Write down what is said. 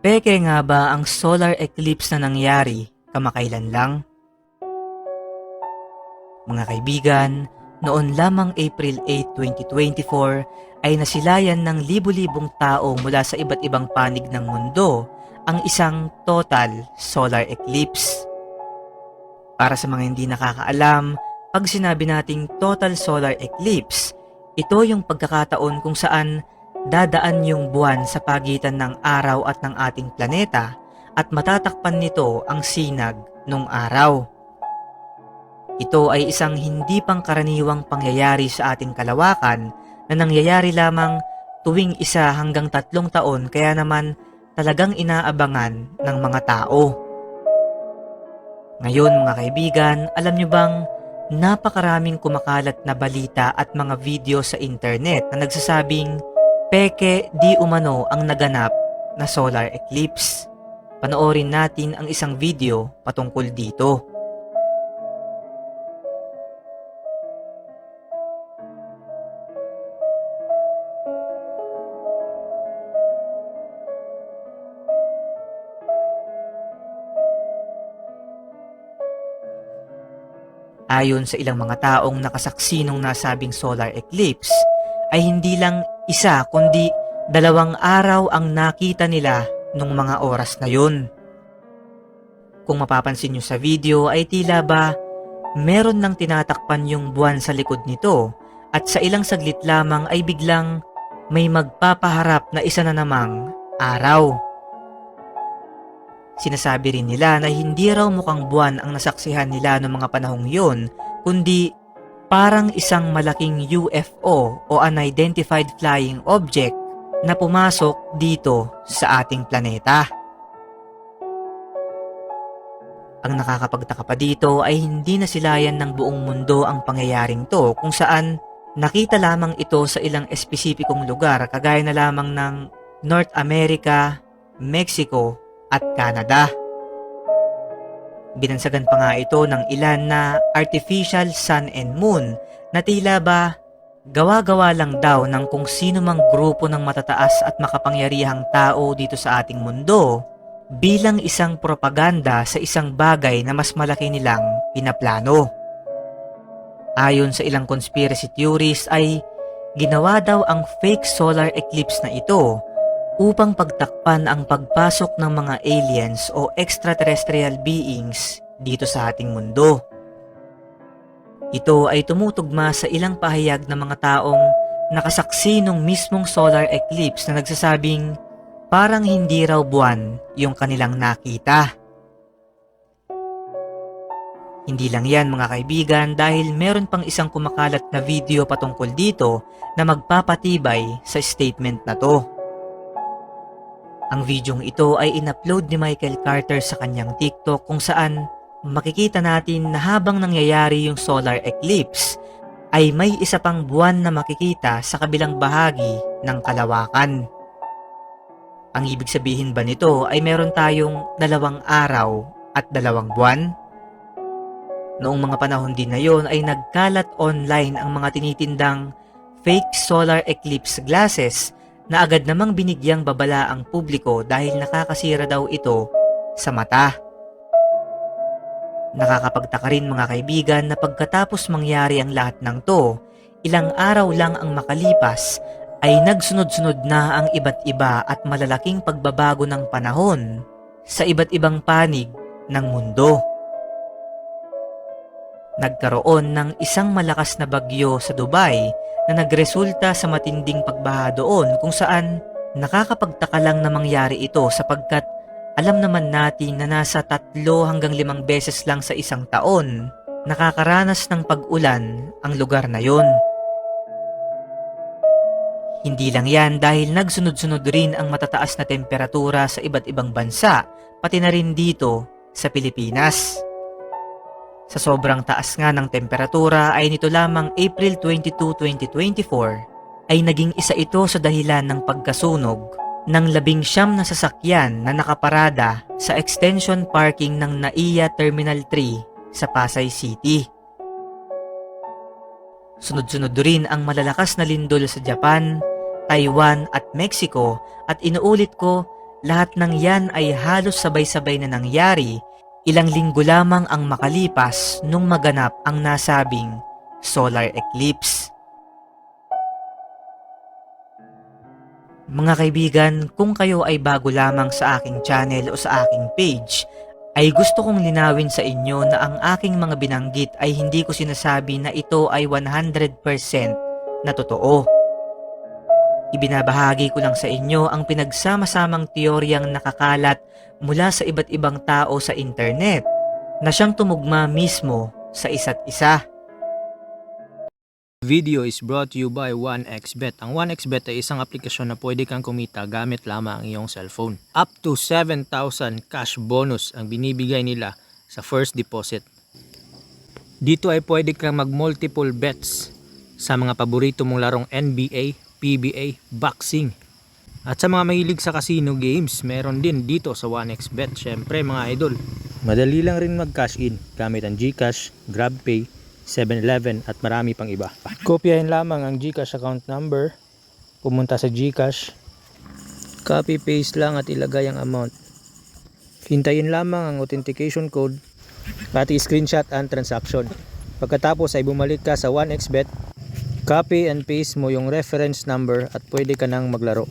Peke nga ba ang solar eclipse na nangyari kamakailan lang? Mga kaibigan, noon lamang April 8, 2024 ay nasilayan ng libu-libong tao mula sa iba't ibang panig ng mundo ang isang total solar eclipse. Para sa mga hindi nakakaalam, pag sinabi nating total solar eclipse, ito yung pagkakataon kung saan dadaan yung buwan sa pagitan ng araw at ng ating planeta at matatakpan nito ang sinag ng araw. Ito ay isang hindi pangkaraniwang pangyayari sa ating kalawakan na nangyayari lamang tuwing isa hanggang tatlong taon kaya naman talagang inaabangan ng mga tao. Ngayon mga kaibigan, alam nyo bang napakaraming kumakalat na balita at mga video sa internet na nagsasabing peke di umano ang naganap na solar eclipse. Panoorin natin ang isang video patungkol dito. Ayon sa ilang mga taong nakasaksi nung nasabing solar eclipse, ay hindi lang isa kundi dalawang araw ang nakita nila nung mga oras na yun. Kung mapapansin nyo sa video ay tila ba meron nang tinatakpan yung buwan sa likod nito at sa ilang saglit lamang ay biglang may magpapaharap na isa na namang araw. Sinasabi rin nila na hindi raw mukhang buwan ang nasaksihan nila noong mga panahong yun, kundi parang isang malaking UFO o unidentified flying object na pumasok dito sa ating planeta. Ang nakakapagtaka pa dito ay hindi nasilayan ng buong mundo ang pangyayaring to kung saan nakita lamang ito sa ilang espesipikong lugar kagaya na lamang ng North America, Mexico at Canada. Binansagan pa nga ito ng ilan na artificial sun and moon na tila ba gawa-gawa lang daw ng kung sino mang grupo ng matataas at makapangyarihang tao dito sa ating mundo bilang isang propaganda sa isang bagay na mas malaki nilang pinaplano. Ayon sa ilang conspiracy theories ay ginawa daw ang fake solar eclipse na ito upang pagtakpan ang pagpasok ng mga aliens o extraterrestrial beings dito sa ating mundo. Ito ay tumutugma sa ilang pahayag ng mga taong nakasaksi ng mismong solar eclipse na nagsasabing parang hindi raw buwan yung kanilang nakita. Hindi lang yan mga kaibigan dahil meron pang isang kumakalat na video patungkol dito na magpapatibay sa statement na to. Ang videong ito ay inupload ni Michael Carter sa kanyang TikTok kung saan makikita natin na habang nangyayari yung solar eclipse ay may isa pang buwan na makikita sa kabilang bahagi ng kalawakan. Ang ibig sabihin ba nito ay meron tayong dalawang araw at dalawang buwan? Noong mga panahon din na yon ay nagkalat online ang mga tinitindang fake solar eclipse glasses na agad namang binigyang babala ang publiko dahil nakakasira daw ito sa mata. Nakakapagtaka rin mga kaibigan na pagkatapos mangyari ang lahat ng to, ilang araw lang ang makalipas ay nagsunod-sunod na ang iba't iba at malalaking pagbabago ng panahon sa iba't ibang panig ng mundo. Nagkaroon ng isang malakas na bagyo sa Dubai na nagresulta sa matinding pagbaha doon kung saan nakakapagtaka lang na mangyari ito sapagkat alam naman natin na nasa tatlo hanggang limang beses lang sa isang taon nakakaranas ng pag-ulan ang lugar na yon. Hindi lang yan dahil nagsunod-sunod rin ang matataas na temperatura sa iba't ibang bansa, pati na rin dito sa Pilipinas. Sa sobrang taas nga ng temperatura ay nito lamang April 22, 2024 ay naging isa ito sa dahilan ng pagkasunog ng labing siyam na sasakyan na nakaparada sa extension parking ng NAIA Terminal 3 sa Pasay City. Sunod-sunod rin ang malalakas na lindol sa Japan, Taiwan at Mexico at inuulit ko lahat ng yan ay halos sabay-sabay na nangyari ilang linggo lamang ang makalipas nung maganap ang nasabing solar eclipse. Mga kaibigan, kung kayo ay bago lamang sa aking channel o sa aking page, ay gusto kong linawin sa inyo na ang aking mga binanggit ay hindi ko sinasabi na ito ay 100% na totoo. Ibinabahagi ko lang sa inyo ang pinagsama-samang teoryang nakakalat mula sa iba't ibang tao sa internet na siyang tumugma mismo sa isa't isa. Video is brought to you by 1xBet. Ang 1xBet ay isang aplikasyon na pwede kang kumita gamit lamang ang iyong cellphone. Up to 7,000 cash bonus ang binibigay nila sa first deposit. Dito ay pwede kang mag-multiple bets sa mga paborito mong larong NBA, PBA, boxing. At sa mga mahilig sa casino games, meron din dito sa 1xBet. Syempre mga idol. Madali lang rin mag-cash in gamit ang GCash, GrabPay, 7-Eleven at marami pang iba. Kopyahin lamang ang GCash account number, pumunta sa GCash, copy paste lang at ilagay ang amount. Hintayin lamang ang authentication code, pati screenshot ang transaction. Pagkatapos ay bumalik ka sa 1xBet, copy and paste mo yung reference number at pwede ka nang maglaro.